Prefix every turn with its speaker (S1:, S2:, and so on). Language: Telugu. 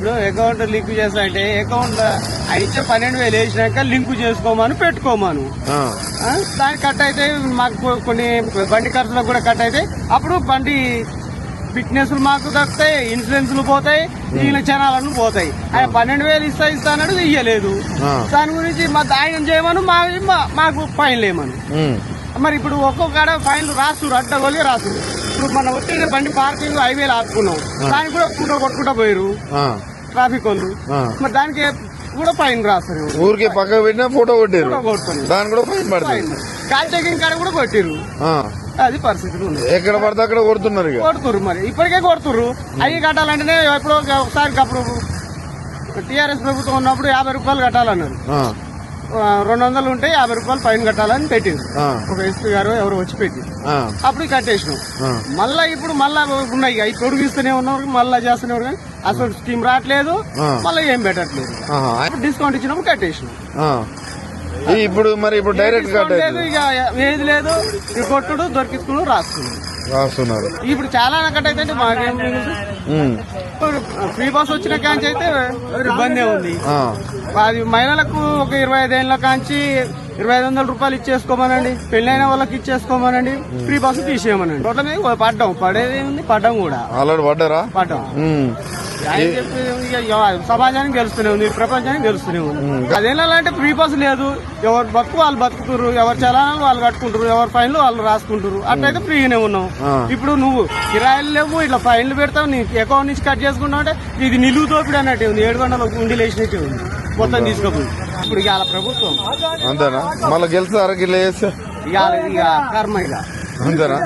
S1: ఇప్పుడు అకౌంట్ లింక్ చేస్తా అంటే అకౌంట్ అయితే పన్నెండు వేలు వేసినాక లింక్ చేసుకోమని పెట్టుకోమను. దానికి కట్ అయితే మాకు కొన్ని బండి ఖర్చులకు కూడా కట్ అయితే అప్పుడు బండి ఫిట్నెస్ మాకు దక్కుతాయి ఇన్సూరెన్స్లు పోతాయి మిగిలిన ఛానళ్ళు పోతాయి. ఆయన పన్నెండు వేలు ఇస్తా ఇస్తా అన్నాడు ఇయ్యలేదు. దాని గురించి మా ఆయన చేయమను మా మాకు ఫైన్ లేమను మరి ఇప్పుడు ఒక్కొక్క కాడ ఫైన్లు రాస్తున్నారు అడ్డగోలి రాస్తున్నారు ఇప్పుడు మన వచ్చిన బండి పార్కింగ్ హైవేలు ఆపుకున్నాం. దానికి కూడా ఫోటో కొట్టుకుంటా పోయారు ట్రాఫిక్
S2: ఆ.
S1: మరి దానికి కూడా ఫైన్ రాస్తారు
S2: ఊరికే పక్కకు పెట్టినా ఫోటో కొట్టారు దాని కూడా ఫైన్ పడుతుంది.
S1: ఫైన్. కాల్ చెకింగ్ కాడ కూడా కొట్టిరు అది పరిస్థితులు
S2: ఎక్కడ పడితే అక్కడ కొడుతున్నారు ఇక.
S1: కొడుతుర్రు మరి. ఇప్పటికే కొడుతుర్రు. అవి కట్టాలంటేనే ఎప్పుడో ఒకసారి అప్పుడు టీఆర్ఎస్ ప్రభుత్వం ఉన్నప్పుడు యాభై రూపాయలు కట్టాలన్నారు. రెండు వందలు ఉంటే యాభై రూపాయలు ఫైన్ కట్టాలని పెట్టింది ఒక ఎస్పీ గారు ఎవరు వచ్చి పెట్టింది
S2: ఆ,
S1: అప్పుడు కట్టేసినాం. మళ్ళా ఇప్పుడు మళ్ళా ఉన్నాయి. ఇప్పుడు పొడిగిస్తూనే ఉన్నారు మళ్ళా చేస్తూనే ఉన్నారు కానీ అసలు స్కీమ్ రావట్లేదు. మళ్ళీ ఏం పెట్టట్లేదు. డిస్కౌంట్ ఇచ్చినప్పుడు కట్టేసినాం.
S2: ఈ ఇప్పుడు మరి ఇప్పుడు డైరెక్ట్
S1: లేదు ఇక ఏది లేదు. ఇక కొట్టుడు దొరికించుకుని రాసుకున్నాం
S2: రాస్తున్నారు
S1: ఇప్పుడు చాలా కట్ అయితే మాకేం ఫ్రీ బస్ వచ్చిన కాంచి అయితే ఇబ్బంది ఉంది. అది మహిళలకు ఒక ఇరవై ఐదేళ్ళ కాంచి ఇరవై ఐదు వందల రూపాయలు ఇచ్చేసుకోమనండి. పెళ్ళైన వాళ్ళకి ఇచ్చేసుకోమనండి. Free bus తీసేయమనండి. రోడ్ల మీద పడ్డాం. పడేది ఉంది పడ్డాం కూడా.
S2: ఆల్రెడీ పడ్డారా?
S1: పడ్డాం. సమాజానికి గెలుస్తూనే ఉంది ప్రపంచానికి గెలుస్తూనే ఉంది. అదేంటంటే ఫ్రీ బస్ లేదు. ఎవరు బతుకు వాళ్ళు బతుకుతారు ఎవరు చలానాలు వాళ్ళు కట్టుకుంటారు ఎవరు ఫైన్లు వాళ్ళు రాసుకుంటారు అట్లయితే ఫ్రీగానే ఉన్నాం
S2: ఆ.
S1: ఇప్పుడు నువ్వు కిరాయిలు లేవు ఇట్లా ఫైన్లు పెడతావు నీ అకౌంట్ నుంచి కట్ చేసుకుంటావు అంటే ఇది నిలువు దోపిడి అన్నట్టే ఉంది. ఏడు గంటల ఉండి లేచినట్టే ఉంది. మొత్తం తీసుకోపోయి. ఇప్పుడు ఇవాళ ప్రభుత్వం.
S2: అంతేనా? మళ్ళీ
S1: ఇవాళ ఇక కర్మ ఇక.
S2: అంతేనా?